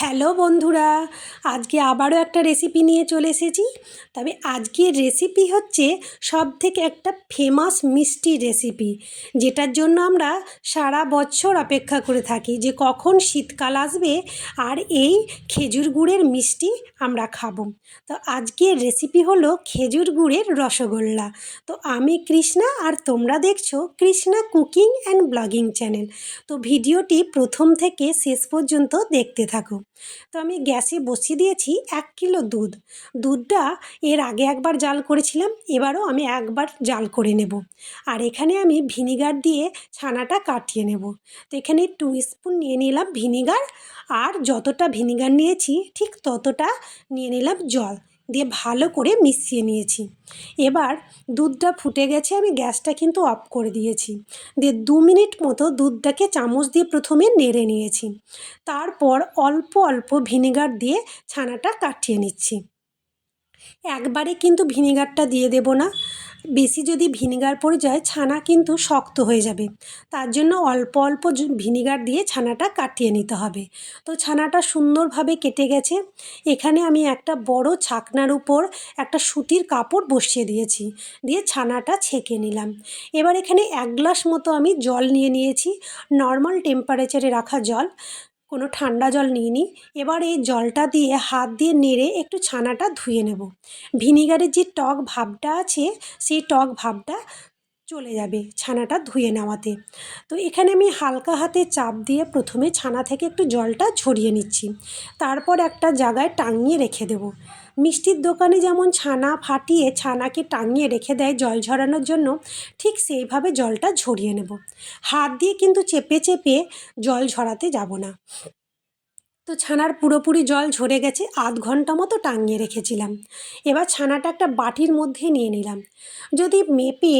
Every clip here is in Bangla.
হ্যালো বন্ধুরা, আজকে আবারও একটা রেসিপি নিয়ে চলে এসেছি। তবে আজকের রেসিপি হচ্ছে সব থেকে একটা ফেমাস মিষ্টি রেসিপি যেটার জন্য আমরা সারা বছর অপেক্ষা করে থাকি যে কখন শীতকাল আসবে আর এই খেজুর গুড়ের মিষ্টি আমরা খাব। তো আজকের রেসিপি হলো খেজুর গুড়ের রসগোল্লা। তো আমি কৃষ্ণা আর তোমরা দেখছ Krishna cooking and blogging channel তো ভিডিওটি প্রথম থেকে শেষ পর্যন্ত দেখতে থাকো। তো আমি গ্যাসে বসিয়ে দিয়েছি এক কিলো দুধ। দুধটা এর আগে একবার জাল করেছিলাম, এবারও আমি একবার জাল করে নেব। আর এখানে আমি ভিনিগার দিয়ে ছানাটা কাটিয়ে নেব। তো এখানে টু স্পুন নিয়ে নিলাম ভিনিগার, আর যতটা ভিনিগার নিয়েছি ঠিক ততটা নিয়ে নিলাম জল। দিয়ে ভালো করে মিশিয়ে নিয়েছি। এবার দুধটা ফুটে গেছে, আমি গ্যাসটা কিন্তু অফ করে দিয়েছি। দিয়ে দু মিনিট মতো দুধটাকে চামচ দিয়ে প্রথমে নেড়ে নিয়েছি। তারপর অল্প অল্প ভিনেগার দিয়ে ছানাটা কাটিয়ে নিচ্ছি। একবারে কিন্তু ভিনেগারটা দিয়ে দেব না। বেশি যদি ভিনেগার পড়ে যায়, ছানা কিন্তু শক্ত হয়ে যাবে। তার জন্য অল্প অল্প ভিনেগার দিয়ে ছানাটা কাটিয়ে নিতে হবে। তো ছানাটা সুন্দরভাবে কেটে গেছে। এখানে আমি একটা বড় ছাকনার উপর একটা সুতির কাপড় বসিয়ে দিয়েছি। দিয়ে ছানাটা ছেঁকে নিলাম। এবার এখানে এক গ্লাস মতো আমি জল নিয়ে নিয়েছি। নর্মাল টেম্পারেচারে রাখা জল। কোনো ঠান্ডা জল নিয়ে নিই এবার এই জলটা দিয়ে হাত দিয়ে নেড়ে একটু ছানাটা ধুয়ে নেব। ভিনিগারের যে টক ভাবটা আছে, সেই টক ভাবটা চলে যাবে ছানাটা ধুয়ে নেওয়াতে। তো এখানে আমি হালকা হাতে চাপ দিয়ে প্রথমে ছানা থেকে একটু জলটা ঝরিয়ে নিচ্ছি। তারপর একটা জায়গায় টাঙিয়ে রেখে দেবো। মিষ্টির দোকানে যেমন ছানা ফাটিয়ে ছানাকে টাঙিয়ে রেখে দেয় জল ঝরানোর জন্য, ঠিক সেইভাবে জলটা ঝরিয়ে নেব। হাত দিয়ে কিন্তু চেপে চেপে জল ঝরাতে যাব না। তো ছানার পুরোপুরি জল ঝরে গেছে, আধ ঘণ্টা মতো টাঙিয়ে রেখেছিলাম। এবার ছানাটা একটা বাটির মধ্যে নিয়ে নিলাম। যদি মেপে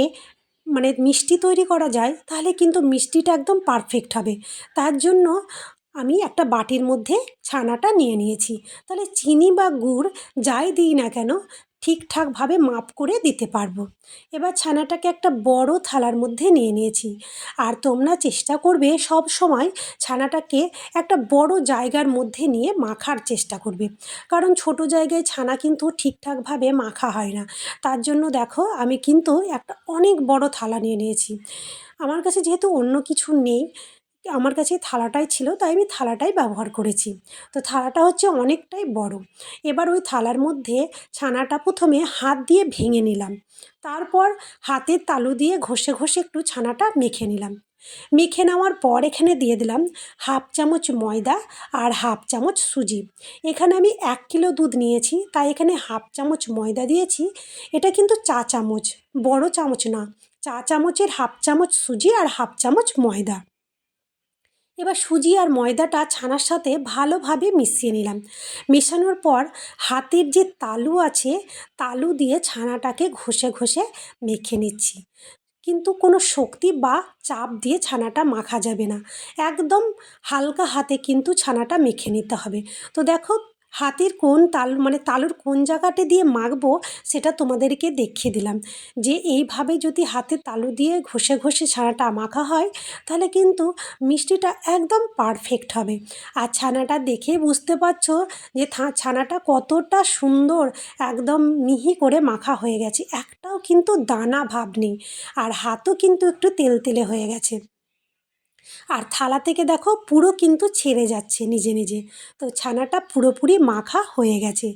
মানে মিষ্টি তৈরি করা যায়, তাহলে কিন্তু মিষ্টিটা একদম পারফেক্ট হবে। তার জন্য আমি একটা বাটির মধ্যে ছানাটা নিয়ে নিয়েছি। তাহলে চিনি বা গুড় যাই দিই না কেন, ঠিকঠাকভাবে মাপ করে দিতে পারব। এবার ছানাটাকে একটা বড় থালার মধ্যে নিয়ে নিয়েছি। আর তোমরা চেষ্টা করবে সব সময় ছানাটাকে একটা বড় জায়গার মধ্যে নিয়ে মাখার চেষ্টা করবে। কারণ ছোট জায়গায় ছানা কিন্তু ঠিকঠাকভাবে মাখা হয় না। তার জন্য দেখো, আমি কিন্তু একটা অনেক বড় থালা নিয়ে নিয়েছি। আমার কাছে যেহেতু অন্য কিছু নেই আমার কাছে থালাটাই ছিল, তাই আমি থালাটাই ব্যবহার করেছি। তো থালাটা হচ্ছে অনেকটাই বড়। এবার ওই থালার মধ্যে ছানাটা প্রথমে হাত দিয়ে ভেঙে নিলাম। তারপর হাতের তালু দিয়ে ঘষে ঘষে একটু ছানাটা মেখে নিলাম। মেখে নেওয়ার পর এখানে দিয়ে দিলাম হাফ চামচ ময়দা আর হাফ চামচ সুজি। এখানে আমি এক কিলো দুধ নিয়েছি, তাই এখানে হাফ চামচ ময়দা দিয়েছি। এটা কিন্তু চা চামচ, বড় চামচ না। চা চামচের হাফ চামচ সুজি আর হাফ চামচ ময়দা। এবার সুজি আর ময়দাটা ছানার সাথে ভালোভাবে মিশিয়ে নিলাম। মেশানোর পর হাতের যে তালু আছে, তালু দিয়ে ছানাটাকে ঘষে ঘষে মেখে নিচ্ছি। কিন্তু কোনো শক্তি বা চাপ দিয়ে ছানাটা মাখা যাবে না। একদম হালকা হাতে কিন্তু ছানাটা মেখে নিতে হবে। তো দেখো হাতের কোন তালু মানে তালুর কোন জায়গাটা দিয়ে মাখবো সেটা তোমাদেরকে দেখিয়ে দিলাম। যে এইভাবে যদি হাতে তালু দিয়ে ঘষে ঘষে ছানাটা মাখা হয়, তাহলে কিন্তু মিষ্টিটা একদম পারফেক্ট হবে। আর ছানাটা দেখে বুঝতে পারছ যে ছানাটা কতটা সুন্দর, একদম মিহি করে মাখা হয়ে গেছে। একটাও কিন্তু দানা ভাব নেই। আর হাতও কিন্তু একটু তেলতেলে হয়ে গেছে। আর থালা থেকে দেখো পুরো কিন্তু ছেড়ে যাচ্ছে নিজে নিজে। তো ছানাটা পুরোপুরি মাখা হয়ে গেছে।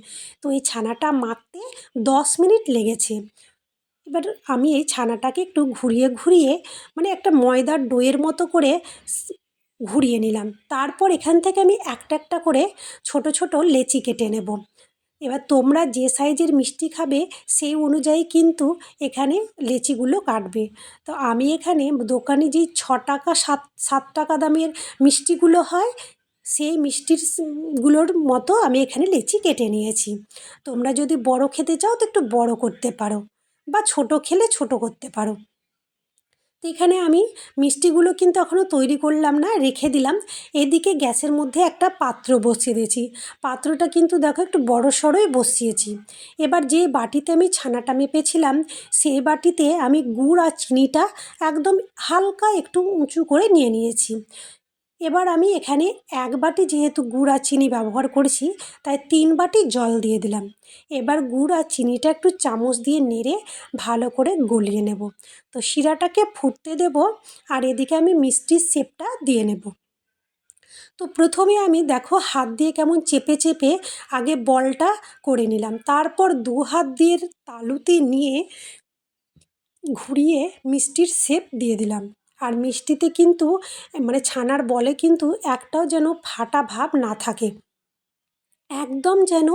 তো এই ছানাটা মাখতে দশ মিনিট লেগেছে। এবার আমি এই ছানাটাকে একটু ঘুরিয়ে ঘুরিয়ে মানে একটা ময়দার ডোয়ের মতো করে ঘুরিয়ে নিলাম। তারপর এখান থেকে আমি একটা একটা করে ছোট ছোট লেচি কেটে নেব। এবার তোমরা যে সাইজের মিষ্টি খাবে সেই অনুযায়ী কিন্তু এখানে লেচিগুলো কাটবে। তো আমি এখানে দোকানে যেই ছ টাকা, সাত সাত টাকা দামের মিষ্টিগুলো হয়, সেই মিষ্টিরগুলোর মতো আমি এখানে লেচি কেটে নিয়েছি। তোমরা যদি বড় খেতে চাও তো একটু বড় করতে পারো বা ছোট খেলে ছোট করতে পারো। তো এখানে আমি মিষ্টিগুলো কিন্তু এখনও তৈরি করলাম না, রেখে দিলাম। এদিকে গ্যাসের মধ্যে একটা পাত্র বসিয়ে দিয়েছি। পাত্রটা কিন্তু দেখো একটু বড় সড়োই বসিয়েছি। এবার যে বাটিতে আমি ছানাটা মেপেছিলাম সেই বাটিতে আমি গুড় আর চিনিটা একদম হালকা একটু উঁচু করে নিয়ে নিয়েছি। এবার আমি এখানে এক বাটি যেহেতু গুড় আর চিনি ব্যবহার করেছি, তাই তিন বাটি জল দিয়ে দিলাম। এবার গুড় আর চিনিটা একটু চামচ দিয়ে নেড়ে ভালো করে গলিয়ে নেব। তো শিরাটাকে ফুটতে দেব আর এদিকে আমি মিষ্টির শেপটা দিয়ে নেব। তো প্রথমে আমি দেখো হাত দিয়ে কেমন চেপে চেপে আগে বলটা করে নিলাম। তারপর দু হাত দিয়ে তালুতে নিয়ে ঘুরিয়ে মিষ্টির শেপ দিয়ে দিলাম। আর মিষ্টিতে কিন্তু মানে ছানার বলে কিন্তু একটাও যেন ফাটা ভাব না থাকে। একদম যেন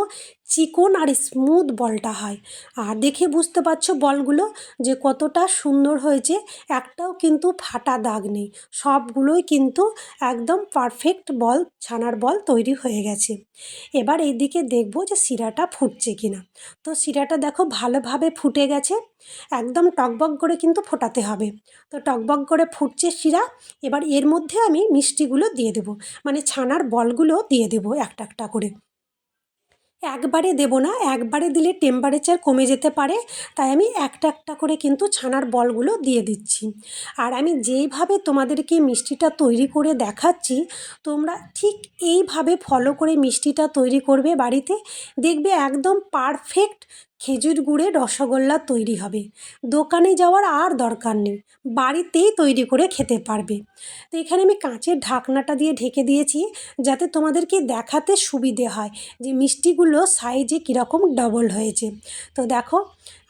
চিকন আর স্মুথ বলটা হয়। আর দেখে বুঝতে পারছ বলগুলো যে কতটা সুন্দর হয়েছে, একটাও কিন্তু ফাটা দাগ নেই। সবগুলোই কিন্তু একদম পারফেক্ট বল, ছানার বল তৈরি হয়ে গেছে। এবার এইদিকে দেখব যে শিরাটা ফুটছে কিনা। তো শিরাটা দেখো ভালোভাবে ফুটে গেছে, একদম টকবক করে কিন্তু ফোটাতে হবে। তো টকবক করে ফুটছে শিরা, এবার এর মধ্যে আমি মিষ্টিগুলো দিয়ে দেবো। মানে ছানার বলগুলো দিয়ে দেবো একটা একটা করে। একবারে দেবো না, একবারে দিলে টেম্পারেচার কমে যেতে পারে, তাই আমি একটা একটা করে কিন্তু ছানার বলগুলো দিয়ে দিচ্ছি। আর আমি যেইভাবে তোমাদেরকে মিষ্টিটা তৈরি করে দেখাচ্ছি, তোমরা ঠিক এইভাবে ফলো করে মিষ্টিটা তৈরি করবে বাড়িতে, দেখবে একদম পারফেক্ট খেজুর গুড়ে রসগোল্লা তৈরি হবে। দোকানে যাওয়ার আর দরকার নেই। বাড়িতেই তৈরি করে খেতে পারবে। তো এখানে আমি কাঁচের ঢাকনাটা দিয়ে ঢেকে দিয়েছি যাতে তোমাদেরকে দেখাতে সুবিধে হয় যে মিষ্টিগুলো সাইজে কীরকম ডবল হয়েছে। তো দেখো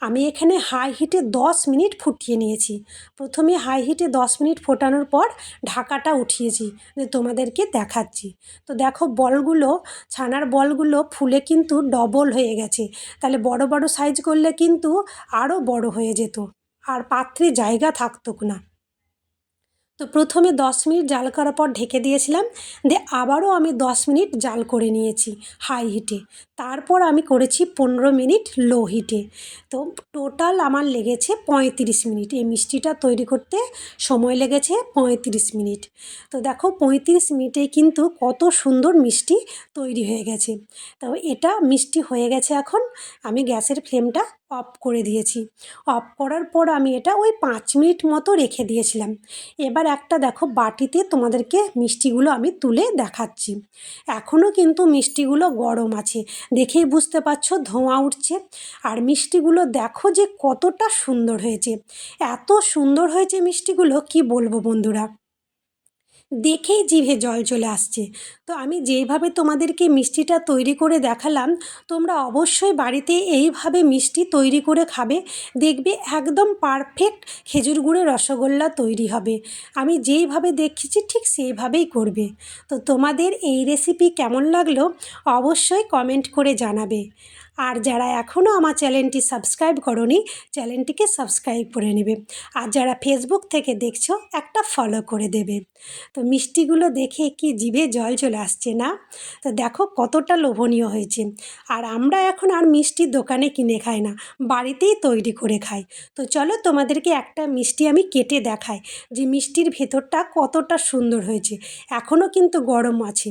আমি এখানে হাই হিটে দশ মিনিট ফুটিয়ে নিয়েছি। প্রথমে হাই হিটে দশ মিনিট ফোটানোর পর ঢাকাটা উঠিয়েছি, যে তোমাদেরকে দেখাচ্ছি। তো দেখো বলগুলো, ছানার বলগুলো ফুলে কিন্তু ডবল হয়ে গেছে। তাহলে বড় বড় সাইজ করলে কিন্তু আরও বড় হয়ে যেত। আর পাত্রে জায়গা থাকতো না। তো প্রথমে দশ মিনিট জাল করার পর ঢেকে দিয়েছিলাম, দিয়ে আবারও আমি দশ মিনিট জাল করে নিয়েছি হাই হিটে তারপর আমি করেছি পনেরো মিনিট লো হিটে তো টোটাল আমার লেগেছে পঁয়ত্রিশ মিনিট, এই মিষ্টিটা তৈরি করতে সময় লেগেছে পঁয়ত্রিশ মিনিট। তো দেখো পঁয়ত্রিশ মিনিটে কিন্তু কত সুন্দর মিষ্টি তৈরি হয়ে গেছে। তো এটা মিষ্টি হয়ে গেছে এখন, আমি গ্যাসের ফ্লেমটা অফ করে দিয়েছি। অফ করার পর আমি এটা ওই পাঁচ মিনিট মতো রেখে দিয়েছিলাম। এবার একটা দেখো বাটিতে তোমাদেরকে মিষ্টিগুলো আমি তুলে দেখাচ্ছি। এখনও কিন্তু মিষ্টিগুলো গরম আছে। দেখেই বুঝতে পারছ ধোঁয়া উঠছে। আর মিষ্টিগুলো দেখো যে কতটা সুন্দর হয়েছে। এত সুন্দর হয়েছে মিষ্টিগুলো, কি বলব বন্ধুরা? দেখেই জিভে জল চলে আসছে। তো আমি যেইভাবে তোমাদেরকে মিষ্টিটা তৈরি করে দেখালাম, তোমরা অবশ্যই বাড়িতে এইভাবে মিষ্টি তৈরি করে খাবে। দেখবে একদম পারফেক্ট খেজুর গুড়ের রসগোল্লা তৈরি হবে। আমি যেইভাবে দেখেছি ঠিক সেইভাবেই করবে। তো তোমাদের এই রেসিপি কেমন লাগল, অবশ্যই কমেন্ট করে জানাবে। আর যারা এখনও আমার চ্যানেলটি সাবস্ক্রাইব করনি, চ্যানেলটিকে সাবস্ক্রাইব করে নেবে। আর যারা ফেসবুক থেকে দেখছ, একটা ফলো করে দেবে। তো মিষ্টিগুলো দেখে কি জিভে জল চলে আসছে না? তো দেখো কতটা লোভনীয় হয়েছে। আর আমরা এখন আর মিষ্টি দোকানে কিনে খাই না, বাড়িতেই তৈরি করে খাই। তো চলো তোমাদেরকে একটা মিষ্টি আমি কেটে দেখাই, যে মিষ্টির ভেতরটা কতটা সুন্দর হয়েছে। এখনও কিন্তু গরম আছে।